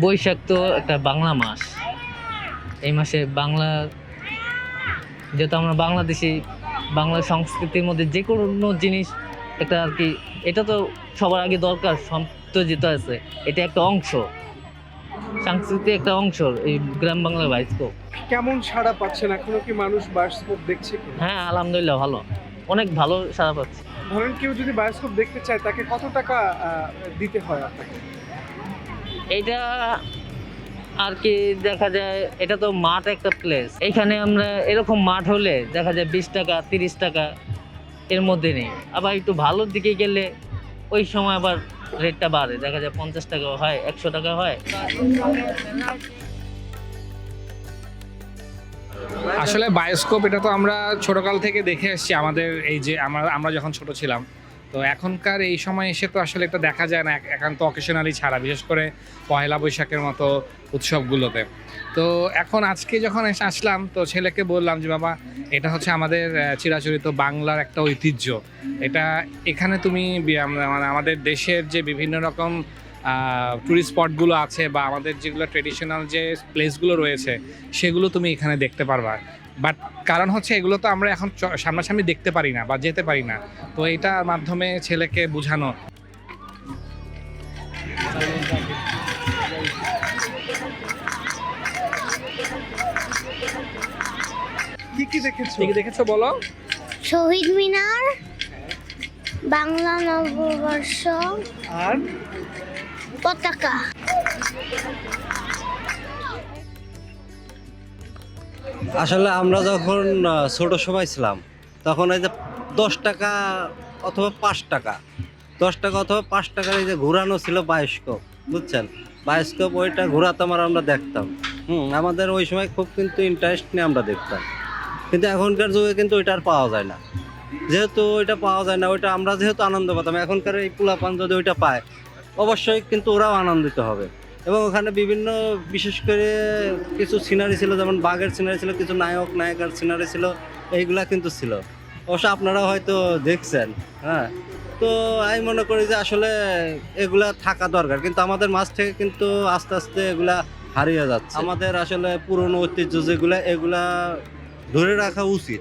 বৈশাখ তো একটা বাংলা মাস। এই মাসে বাংলা যেহেতু আমরা বাংলাদেশি বাংলা সংস্কৃতির মধ্যে যে কোনো জিনিস একটা আর কি এটা তো সবার আগে দরকার সন্তজিত আছে। এটা একটা অংশ। সংস্কৃতি একটা অংশ এই গ্রাম বাংলা বাইস্কোপ কেমন সাড়া পাচ্ছেন? এখনও কি মানুষ বায়োস্কোপ দেখছে কি হ্যাঁ আলহামদুলিল্লাহ ভালো। অনেক ভালো সারা পাচ্ছে। ধরেন কেউ যদি বায়োস্কোপ দেখতে চায় তাকে কত টাকা আহ, দিতে হয় আপনাকে? এটা আর কি দেখা যায়, এটা তো মাঠ একটা প্লেস এখানে আমরা এরকম মাঠ হলে দেখা যায় বিশ টাকা, তিরিশ টাকা এর মধ্যে নেই। আবার একটু ভালোর দিকে গেলে ওই সময় আবার রেটটা বাড়ে। দেখা যায় পঞ্চাশ টাকা হয়, একশো টাকা হয়। আসলে বায়োস্কোপ এটা তো আমরা ছোটকাল থেকে দেখে এসেছি। আমাদের এই যে আমরা আমরা যখন ছোট ছিলাম তো এখনকার এই সময় এসে তো আসলে এটা দেখা যায় না এক- একান্ত অকেশনালি ছাড়া, বিশেষ করে পয়লা বৈশাখের মতো উৎসবগুলোতে। তো এখন আজকে যখন আসলাম, তো ছেলেকে বললাম যে, বাবা, এটা হচ্ছে আমাদের চিরাচরিত বাংলার একটা ঐতিহ্য। এটা এখানে তুমি মানে আমাদের দেশের যে বিভিন্ন রকম টুরিস্ট স্পটগুলো আছে বা আমাদের যেগুলো ট্রেডিশনাল যে প্লেসগুলো রয়েছে, সেগুলো তুমি এখানে দেখতে পারবা। বাট কারণ হচ্ছে এগুলো তো আমরা এখন চ- সামনাসামনি দেখতে পারি না বা যেতে পারি না। তো এটার মাধ্যমে ছেলেকে বোঝানো। কি কি দেখেছ? ঠিক দেখেছ বলো? শহীদ মিনার বাংলা নববর্ষ আর? পতাকা। আসলে আমরা যখন ছোট সময় ছিলাম, তখন এই যে দশ টাকা অথবা পাঁচ টাকা, দশ টাকা অথবা পাঁচ টাকার এই যে ঘোরানো ছিল বায়োস্কোপ বুঝছেন? বায়োস্কোপ ওইটা ঘোরাতাম আর আমরা দেখতাম। হুম, আমাদের ওই সময় খুব কিন্তু ইন্টারেস্ট নিয়ে আমরা দেখতাম। কিন্তু এখনকার যুগে কিন্তু ওইটা আর পাওয়া যায় না। যেহেতু ওইটা পাওয়া যায় না, ওইটা আমরা যেহেতু আনন্দ পেতাম, এখনকার এই পোলাপান যদি ওইটা পায়, অবশ্যই কিন্তু ওরাও আনন্দিত হবে। এবং ওখানে বিভিন্ন, বিশেষ করে কিছু সিনারি ছিল, যেমন বাঘের সিনারি ছিল, কিছু নায়ক, নায়িকার সিনারি ছিল, এইগুলা কিন্তু ছিল। অবশ্য আপনারা হয়তো দেখছেন হ্যাঁ? তো আমি মনে করি যে আসলে এগুলা থাকা দরকার, কিন্তু আমাদের মাছ থেকে কিন্তু আস্তে আস্তে এগুলা হারিয়ে যাচ্ছে। আমাদের আসলে পুরনো ঐতিহ্য যেগুলা, এগুলা ধরে রাখা উচিত।